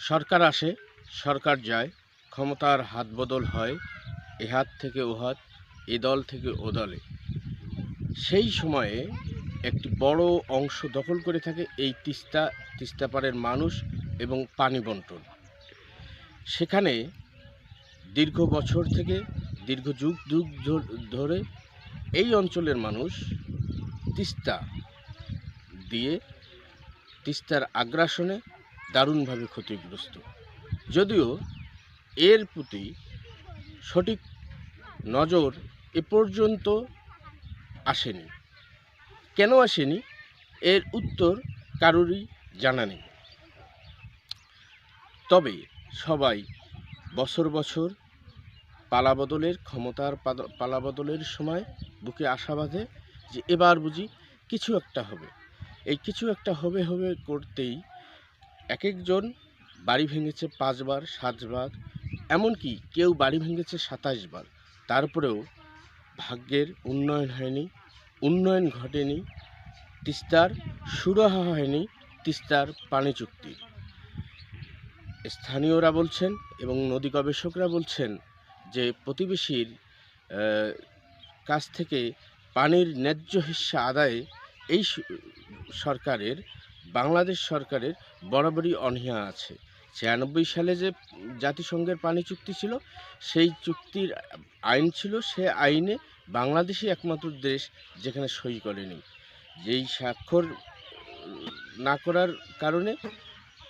সরকার আসে, সরকার যায়, ক্ষমতার হাত বদল হয়, এ হাত থেকে ও হাত, এ দল থেকে ও দলে। সেই সময়ে একটি বড় অংশ দখল করে থাকে এই তিস্তা, তিস্তাপাড়ের মানুষ এবং পানি বন্টন। সেখানে দীর্ঘ বছর থেকে, দীর্ঘ যুগ যুগ ধরে এই অঞ্চলের মানুষ তিস্তা দিয়ে তিস্তার আগ্রাসনে দারুণভাবে ক্ষতিগ্রস্ত। যদিও এর প্রতি সঠিক নজর এ পর্যন্ত আসেনি। কেন আসেনি? এর উত্তর কারোরই জানা নেই। তবে সবাই বছর বছর পালাবদলের ক্ষমতার পালাবদলের সময় বুকে আশা বাঁধে যে এবার বুঝি কিছু একটা হবে। এই কিছু একটা হবে হবে করতেই এক একজন বাড়ি ভেঙেছে পাঁচবার, সাতবার, এমনকি কেউ বাড়ি ভেঙেছে সাতাশ বার তারপরেও ভাগ্যের উন্নয়ন হয়নি, উন্নয়ন ঘটেনি, তিস্তার সুরাহা হয়নি, তিস্তার পানি চুক্তি। স্থানীয়রা বলছেন এবং নদী গবেষকরা বলছেন যে প্রতিবেশীর কাছ থেকে পানির ন্যায্য হিস্সা আদায়ে এই সরকারের বাংলাদেশ সরকারের বরাবরই অনীহা আছে। ছিয়ানব্বই সালে যে জাতিসংঘের পানি চুক্তি ছিল, সেই চুক্তির আইন ছিল, সে আইনে বাংলাদেশই একমাত্র দেশ যেখানে সই করেনি। যেই স্বাক্ষর না করার কারণে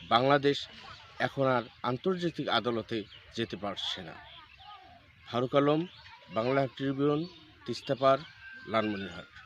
বাংলাদেশ এখন আর আন্তর্জাতিক আদালতে যেতে পারছে না। ফারুক আলম, বাংলা ট্রিবিউন তিস্তাপার লালমনিরহাট।